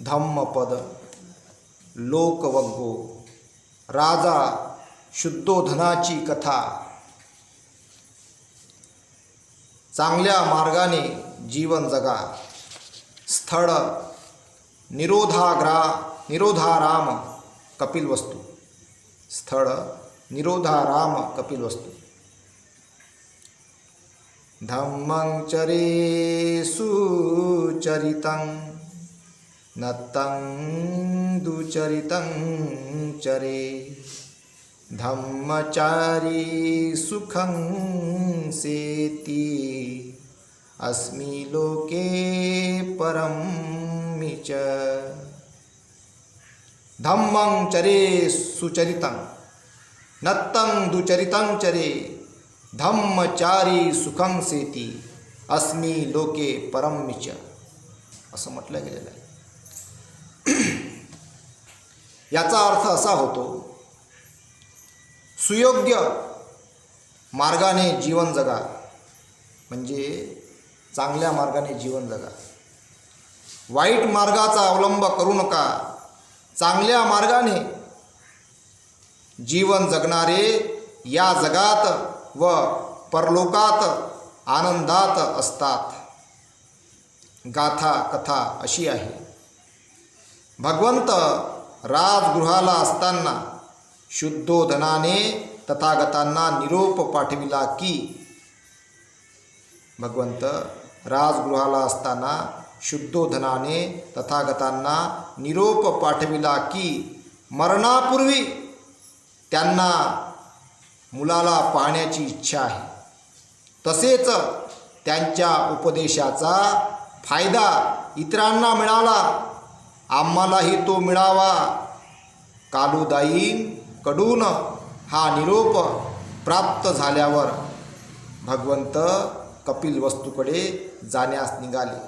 धम्मपद लोकवग्गो राजा शुद्धोधनाची कथा. चांगल्या मार्गाने जीवन जगा. स्थळ निरोधाग्रा निरोधाराम कपिलवस्तू. स्थळ निरोधाराम कपिलवस्तू. धम्मं चरे सुचरितं नत्तं दुचरितं चरे। धम्मचारी सुखं सेति। अस्मि लोके परं च धम्मं चरे सुचरितं। नत्तं दुचरितं चरे। धम्मचारी सुखं सेती। अस्मी लोके परममिच असं म्हटलं गेलेलं आहे. याचा अर्थ असा होतो सुयोग्य मार्गाने जीवन जगा म्हणजे चांगल्या मार्गाने जीवन जगा. वाईट मार्गाचा अवलंब करू नका. चांगल्या मार्गाने जीवन जगणारे या जगात व परलोकात आनंदात असतात. गाथा कथा अशी आहे. भगवंत राजगृहाला असताना शुद्धोधनाने तथागतांना निरोप पाठविला की भगवंत राजगृहाला असताना शुद्धोधनाने तथागतांना निरोप पाठविला की मरणापूर्वी त्यांना मुलाला पाहण्याची इच्छा आहे. तसेच त्यांच्या उपदेशाचा फायदा इतरांना मिळाला आम्हालाही तो मिळावा. कालुदाईन कडून हा निरोप प्राप्त झाल्यावर भगवंत कपिल वस्तूकडे जाण्यास निघाले.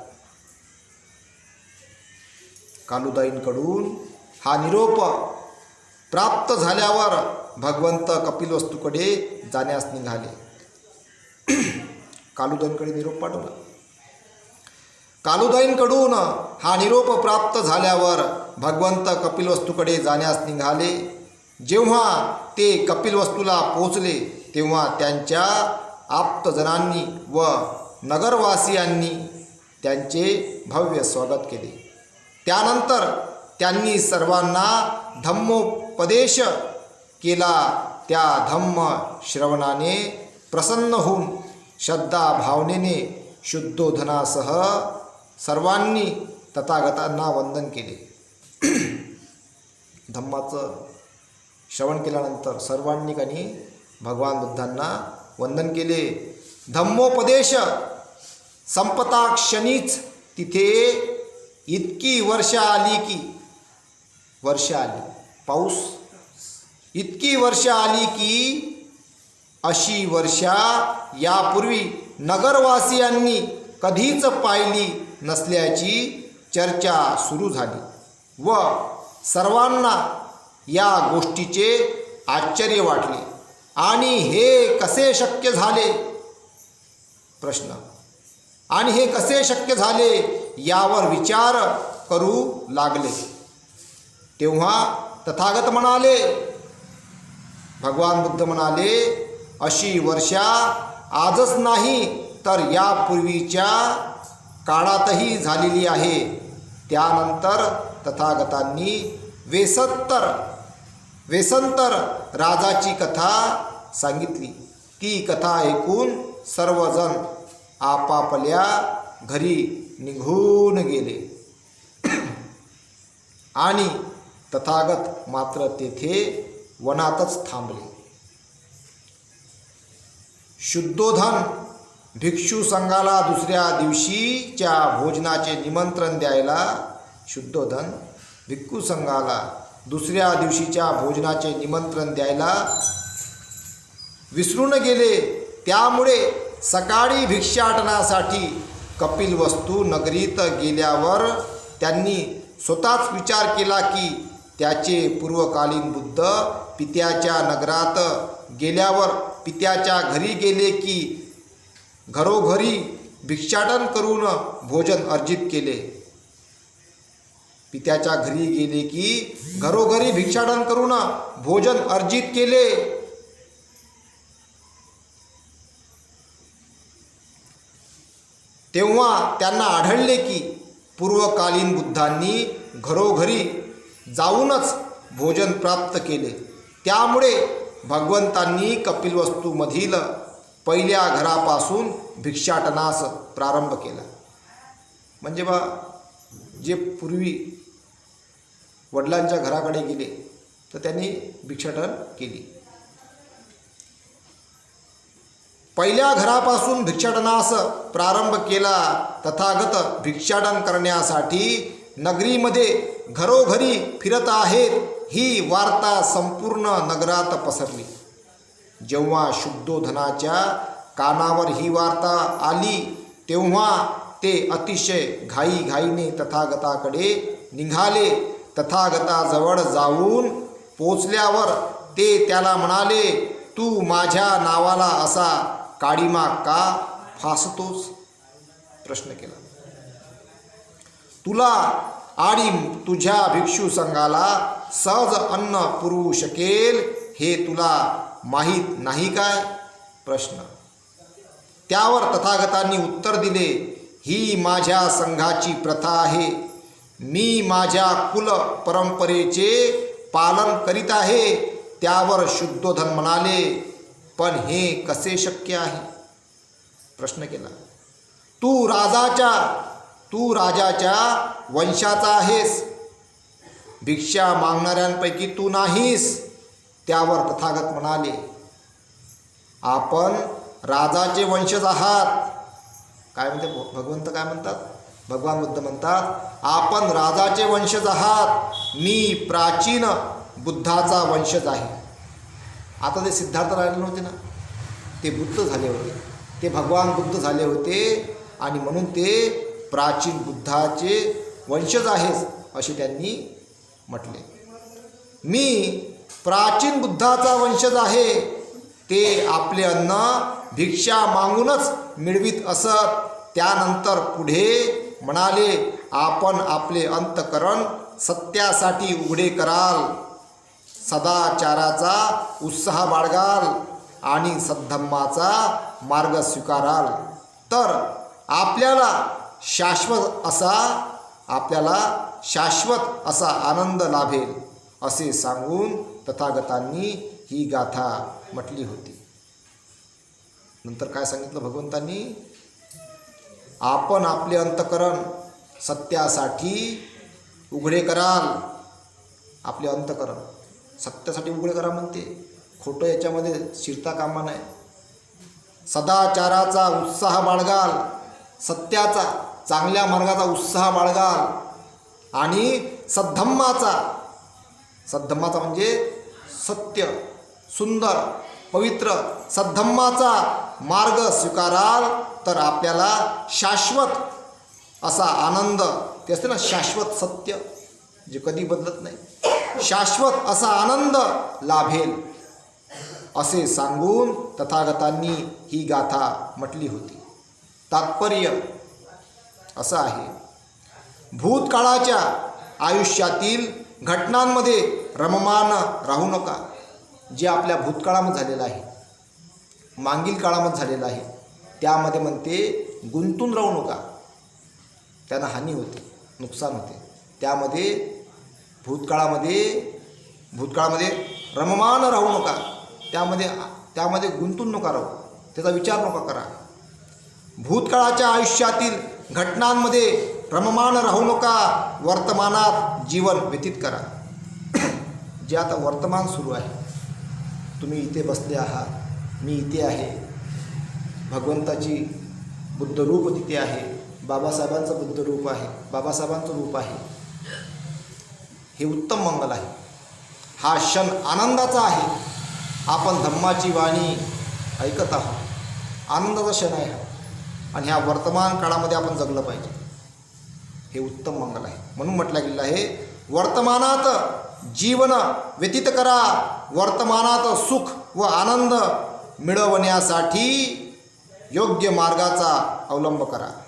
कालुदाईंकडून हा निरोप प्राप्त झाल्यावर भगवंत कपिलवस्तूकडे जाण्यास निघाले. कालुदाईंकडे निरोप पाठवला. कालुदाईंकडून हा निरोप प्राप्त झाल्यावर भगवंत कपिलवस्तूकडे जाण्यास निघाले. जेव्हा ते कपिलवस्तूला पोचले तेव्हा त्यांच्या आप्तजनांनी व नगरवासियांनी त्यांचे भव्य स्वागत केले. त्यानंतर त्यांनी सर्वांना धम्मोपदेश केला. त्या धम्म श्रवणाने प्रसन्न होऊन श्रद्धा भावनेने शुद्धोधनासह सर्वांनी तथागतांना वंदन केले. धम्माचं श्रवण केल्यानंतर सर्वांनी कनी भगवान बुद्धांना वंदन केले. धम्मोपदेश संपता क्षणीच तिथे इतकी वर्ष आली की वर्ष आली पाऊस इतकी वर्ष आली की अशी वर्षा यापूर्वी नगरवासियांनी कधीच पाहिली नसल्याची चर्चा सुरू झाली व सर्वांना या गोष्टीचे आश्चर्य वाटले. आणि हे कसे शक्य झाले? प्रश्न. आणि हे कसे शक्य झाले यावर विचार करू लागले. तेव्हा तथागत म्हणाले भगवान बुद्ध म्हणाले अशी वर्षा आजच नाही तर यापूर्वीच्या काळातही झालेली आहे. त्यानंतर तथागतांनी वेसंतर वेसंतर राजाची कथा सांगितली. ती कथा ऐकून सर्वजण आपापल्या घरी निघून गेले. आणि तथागत मात्र तेथे वनातच थांबले. शुद्धोधन भिक्षू संघाला दुसऱ्या दिवशीच्या भोजनाचे निमंत्रण द्यायला शुद्धोधन भिक्खू संघाला दुसऱ्या दिवशीच्या भोजनाचे निमंत्रण द्यायला विसरून गेले. त्यामुळे सकाळी भिक्षाटनासाठी कपिल वस्तू नगरीत गेल्यावर त्यांनी स्वतःच विचार केला की त्याचे पूर्वकालीन बुद्ध पित्याच्या नगरात गेल्यावर पित्याच्या घरी गेले की घरोघरी भिक्षाटन करून भोजन अर्जित केले. पित्याच्या घरी गेले की घरोघरी भिक्षाटन करून भोजन अर्जित केले. तेव्हा त्यांना आढळले की पूर्वकालीन बुद्धांनी घरोघरी जाऊनच भोजन प्राप्त केले. त्यामुळे भगवंतांनी कपिलवस्तूमधील पहिल्या घरापासून भिक्षाटनास प्रारंभ केला. म्हणजे बा जे पूर्वी वडिलांच्या घराकडे गेले तर त्यांनी भिक्षाटन केली. पहिल्या घरापासून भिक्षाटनास प्रारंभ केला तथागत भिक्षाटन करण्यासाठी नगरीमध्ये घरोघरी फिरत आहेत ही वार्ता संपूर्ण नगरात पसरली. जेव्हा शुद्धोधनाच्या कानावर ही वार्ता आली तेव्हा ते अतिशय घाईघाईने तथागताकडे निघाले. तथागताजवळ जाऊन पोचल्यावर ते त्याला म्हणाले तू माझ्या नावाला असा काडीमा का फासतोस? प्रश्न केला. तुला आणि तुझ्या भिक्षू संघाला सहज अन्न पुरवू शकेल हे तुला माहीत नाही काय? प्रश्न. त्यावर तथागतांनी उत्तर दिले ही माझ्या संघाची प्रथा आहे. मी माझ्या कुल परंपरेचे पालन करीत आहे. त्यावर शुद्धोधन म्हणाले पण हे कसे शक्य आहे? प्रश्न केला. तू राजाच्या तू राजाच्या वंशाचा आहेस. भिक्षा मागणाऱ्यांपैकी तू नाहीस. त्यावर तथागत म्हणाले आपण राजाचे वंशज आहात. काय म्हणते? भ- भगवंत काय म्हणतात? भगवान बुद्ध म्हणतात आपण राजाचे वंशज आहात. मी प्राचीन बुद्धाचा वंशज आहे. आता ते सिद्धार्थ राहिले नव्हते ना? ते बुद्ध झाले होते. ते भगवान बुद्ध झाले होते आणि म्हणून ते प्राचीन बुद्धाचे वंशज आहेस असे त्यांनी म्हटले. मी प्राचीन बुद्धाचा वंशज आहे. ते आपले अन्न भिक्षा मागूनच मिळवीत असत. त्यानंतर पुढे म्हणाले आपण आपले अंतकरण सत्यासाठी उघडे कराल. सदाचाराचा उत्साह बाळगाल आणि सद्धम्माचा मार्ग स्वीकाराल. तर आपल्याला शाश्वत असा आपल्याला शाश्वत असा आनंद लाभेल. असे सांगून तथागतांनी ही गाथा म्हटली होती. नंतर काय सांगितलं भगवंतांनी? आपण आपले अंतकरण सत्यासाठी उघडे कराल. आपले अंतकरण सत्यासाठी उघडे करा म्हणते. खोटं याच्यामध्ये शिरता कामा नाही सदाचाराचा उत्साह बाळगाल. सत्याचा चांगल्या मार्गाचा उत्साह बाळगाल. आणि सद्धम्माचा सद्धम्माचा म्हणजे सत्य सुंदर पवित्र. सद्धम्माचा मार्ग स्वीकाराल तर आपल्याला शाश्वत असा आनंद ते असते ना शाश्वत सत्य जे कधी बदलत नाही. शाश्वत असा आनंद लाभेल असे सांगून तथागतांनी ही गाथा म्हटली होती. तात्पर्य असं आहे. भूतकाळाच्या आयुष्यातील घटनांमध्ये रममान राहू नका जे आपल्या भूतकाळामध्ये झालेलं आहे. मागील काळामध्ये झालेलं आहे. त्यामध्ये म्हणते गुंतून राहू नका. त्यांना हानी होते नुकसान होते. त्यामध्ये भूतकाळामध्ये भूतकाळामध्ये रममान राहू नका. त्यामध्ये त्यामध्ये गुंतून नका राहू. त्याचा विचार नका करा. भूतकाळाच्या आयुष्यातील घटनांमध्ये रममान राहू नका. वर्तमानात जीवन व्यतीत करा. जे आता वर्तमान सुरू आहे तुम्ही इथे बसले आहात मी इथे आहे. भगवंताची बुद्धरूप तिथे आहे. बाबासाहेबांचं बुद्धरूप आहे. बाबासाहेबांचं रूप आहे. हे उत्तम मंगल आहे. हा क्षण आनंदाचा आहे. आपण धम्माची वाणी ऐकत आहोत. आनंदाचा क्षण आहे हा. आणि ह्या वर्तमान काळामध्ये आपण जगलं पाहिजे. हे उत्तम मंगल आहे. म्हणून म्हटलं गेलेलं आहे वर्तमानात जीवन व्यतीत करा. वर्तमानात सुख व आनंद मिळवण्यासाठी योग्य मार्गाचा अवलंब करा.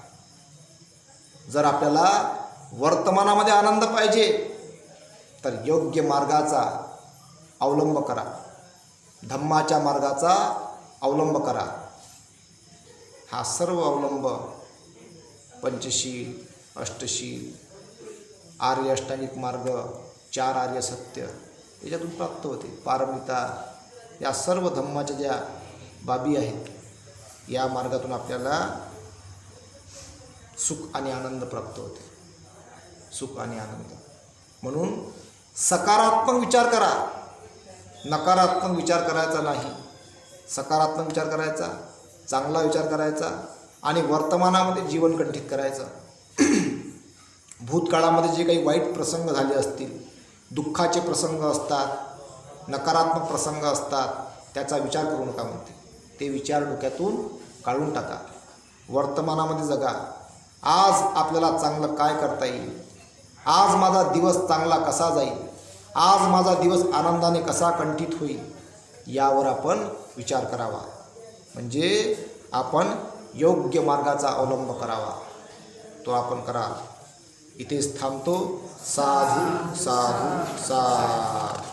जर आपल्याला वर्तमानामध्ये आनंद पाहिजे तर योग्य मार्गाचा अवलंब करा. धम्माच्या मार्गाचा अवलंब करा. हा सर्व अवलंब पंचशील अष्टशील आर्य अष्टांगिक मार्ग चार आर्य सत्य याच्यातून प्राप्त होते. पारमिता या सर्व धम्माच्या ज्या बाबी आहेत या मार्गातून आपल्याला सुख आणि आनंद प्राप्त होते. सुख आणि आनंद. म्हणून सकारात्मक विचार करा. नकारात्मक विचार करायचा नाही. सकारात्मक विचार करायचा चांगला विचार करायचा आणि वर्तमानामध्ये जीवन कंठित करायचं. भूतकाळामध्ये जे काही वाईट प्रसंग झाले असतील दुःखाचे प्रसंग असतात नकारात्मक प्रसंग असतात त्याचा विचार करू नका म्हणते. ते विचार डोक्यातून काढून टाका. वर्तमानामध्ये जगा. आज आपल्याला चांगलं काय करता येईल? आज माझा दिवस चांगला कसा जाईल? आज माझा दिवस आनंदाने कसा कंठित होईल? यावर आपण विचार करावा. म्हणजे आपण योग्य मार्गाचा अवलंब करावा. तो आपण करा. इथेच थांबतो. साधू साधू साधू.